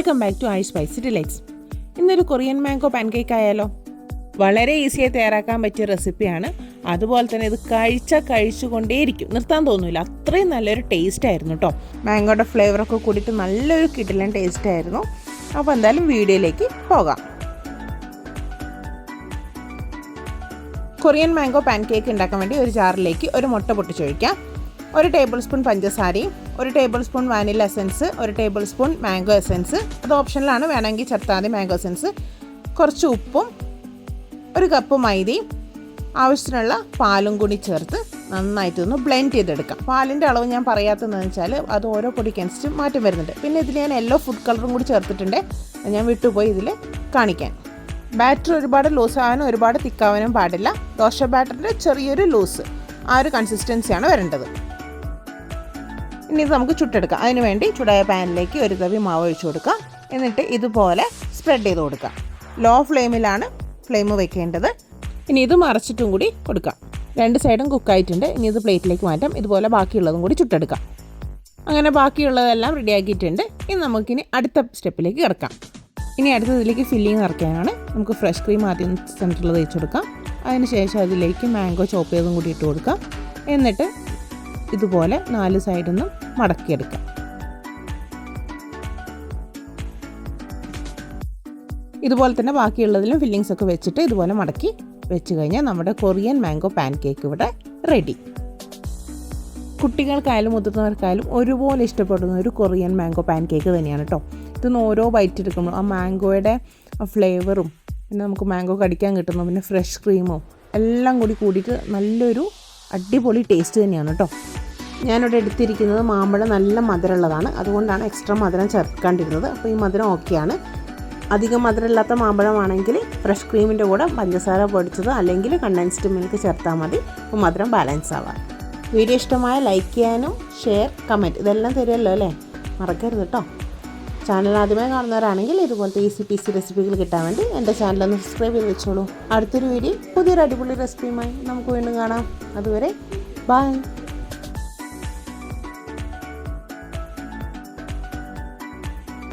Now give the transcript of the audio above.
Welcome back to I spicy delights ഇന്നൊരു Korean mango pancake ആയാലോ? വളരെ ഈസിയായി തയ്യാറാക്കാൻ പറ്റിയ റെസിപ്പിയാണ് അതുപോലെ തന്നെ ഇത് കഴിച്ചാൽ കഴിച്ചുകൊണ്ടേയിരിക്കും. നിർത്താൻ തോന്നില്ല അത്രയും നല്ലൊരു ടേസ്റ്റ് ആയിരുന്നു കേട്ടോ മാംഗോയുടെ ഫ്ലേവറൊക്കെ കൂടിയിട്ട് നല്ലൊരു കിടിലൻ ടേസ്റ്റ് ആയിരുന്നു. അപ്പോൾ എന്തായാലും വീഡിയോയിലേക്ക് പോകാം. കൊറിയൻ മാംഗോ പാൻകേക്ക് ഉണ്ടാക്കാൻ വേണ്ടി ഒരു ജാറിലേക്ക് ഒരു മുട്ട പൊട്ടിച്ചൊഴിക്കാം. ഒരു ടേബിൾ സ്പൂൺ പഞ്ചസാരയും ഒരു ടേബിൾ സ്പൂൺ വാനില എസൻസ് ഒരു ടേബിൾ സ്പൂൺ മാംഗോ എസൻസ് അത് ഓപ്ഷനിലാണ് വേണമെങ്കിൽ ചേർത്താൽ മതി മാംഗോ എസൻസ് കുറച്ച് ഉപ്പും ഒരു കപ്പ് മൈദയും ആവശ്യത്തിനുള്ള പാലും കൂടി ചേർത്ത് നന്നായിട്ടൊന്ന് ബ്ലെൻഡ് ചെയ്തെടുക്കാം. പാലിന്റെ അളവ് ഞാൻ പറയാത്തതെന്ന് വെച്ചാൽ അത് ഓരോ പൊടിക്കനുസരിച്ച് മാറ്റം വരുന്നുണ്ട്. പിന്നെ ഇതിൽ ഞാൻ യെല്ലോ ഫുഡ് കളറും കൂടി ചേർത്തിട്ടുണ്ട്. ഞാൻ വിട്ടുപോയി ഇതിൽ കാണിക്കാൻ. ബാറ്റർ ഒരുപാട് ലൂസ് ആവാനും ഒരുപാട് തിക്കാവാനും പാടില്ല. ദോശ ബാറ്ററിന്റെ ചെറിയൊരു ലൂസ് ആ ഒരു കൺസിസ്റ്റൻസിയാണ് വരേണ്ടത്. ഇനി ഇത് നമുക്ക് ചുട്ടെടുക്കാം. അതിന് വേണ്ടി ചൂടായ പാനിലേക്ക് ഒരു തവി മാവ് ഒഴിച്ചു കൊടുക്കാം. എന്നിട്ട് ഇതുപോലെ സ്പ്രെഡ് ചെയ്ത് കൊടുക്കാം. ലോ ഫ്ലെയിമിലാണ് ഫ്ലെയിം വെക്കേണ്ടത്. ഇനി ഇത് മറച്ചിട്ടും കൂടി കൊടുക്കാം. രണ്ട് സൈഡും കുക്കായിട്ടുണ്ട് ഇനി ഇത് പ്ലേറ്റിലേക്ക് മാറ്റാം. ഇതുപോലെ ബാക്കിയുള്ളതും കൂടി ചുട്ടെടുക്കാം. അങ്ങനെ ബാക്കിയുള്ളതെല്ലാം റെഡിയാക്കിയിട്ടുണ്ട് ഇനി നമുക്കിനി അടുത്ത സ്റ്റെപ്പിലേക്ക് കിടക്കാം. ഇനി അടുത്തതിലേക്ക് ഫില്ലിങ് നിറയ്ക്കാനാണ് നമുക്ക് ഫ്രഷ് ക്രീം ആദ്യം സെന്ററിൽ തേച്ച് കൊടുക്കാം. അതിന് ശേഷം അതിലേക്ക് മാംഗോ ചോപ്പ് ചെയ്തും കൂടി ഇട്ട് കൊടുക്കാം. എന്നിട്ട് ഇതുപോലെ നാല് സൈഡിൽ നിന്നും മടക്കിയെടുക്കാം. ഇതുപോലെ തന്നെ ബാക്കിയുള്ളതിലും ഫില്ലിങ്സ് ഒക്കെ വെച്ചിട്ട് ഇതുപോലെ മടക്കി വെച്ച് കഴിഞ്ഞാൽ നമ്മുടെ കൊറിയൻ മാംഗോ പാൻ കേക്ക് ഇവിടെ റെഡി കുട്ടികൾക്കായാലും മുതിർന്നവർക്കായാലും ഒരുപോലെ ഇഷ്ടപ്പെടുന്ന ഒരു കൊറിയൻ മാംഗോ പാൻ കേക്ക് തന്നെയാണ് കേട്ടോ ഇതൊന്ന് ഓരോ ബൈറ്റ് എടുക്കുമ്പോൾ ആ മാംഗോയുടെ ഫ്ലേവറും പിന്നെ നമുക്ക് മാംഗോ കടിക്കാൻ കിട്ടുന്നു പിന്നെ ഫ്രഷ് ക്രീമും എല്ലാം കൂടി കൂടിയിട്ട് നല്ലൊരു അടിപൊളി ടേസ്റ്റ് തന്നെയാണ് കേട്ടോ ഞാനിവിടെ എടുത്തിരിക്കുന്നത് മാമ്പഴം നല്ല മധുരമുള്ളതാണ്. അതുകൊണ്ടാണ് എക്സ്ട്രാ മധുരം ചേർക്കാണ്ടിരുന്നത്. അപ്പോൾ ഈ മധുരം ഓക്കെയാണ് അധികം മധുരമില്ലാത്ത മാമ്പഴമാണെങ്കിൽ ഫ്രഷ് ക്രീമിന്റെ കൂടെ പഞ്ചസാര പൊടിച്ചത് അല്ലെങ്കിൽ കണ്ടൻസ്ഡ് മിൽക്ക് ചേർത്താൽ മതി. അപ്പോൾ മധുരം ബാലൻസ് ആവാം വീഡിയോ ഇഷ്ടമായ ലൈക്ക് ചെയ്യാനും ഷെയർ കമന്റ് ഇതെല്ലാം തരുമല്ലോ അല്ലേ? മറക്കരുത് കേട്ടോ ചാനൽ ആദ്യമായി കാണുന്നവരാണെങ്കിൽ ഇതുപോലത്തെ ഈസി സി റെസിപ്പികൾ കിട്ടാൻ വേണ്ടി എന്റെ ചാനൽ ഒന്ന് സബ്സ്ക്രൈബ് ചെയ്ത് വെച്ചോളൂ. അടുത്തൊരു വീഡിയോ പുതിയൊരു അടിപൊളി റെസിപ്പിയുമായി നമുക്ക് വീണ്ടും കാണാം. അതുവരെ ബൈ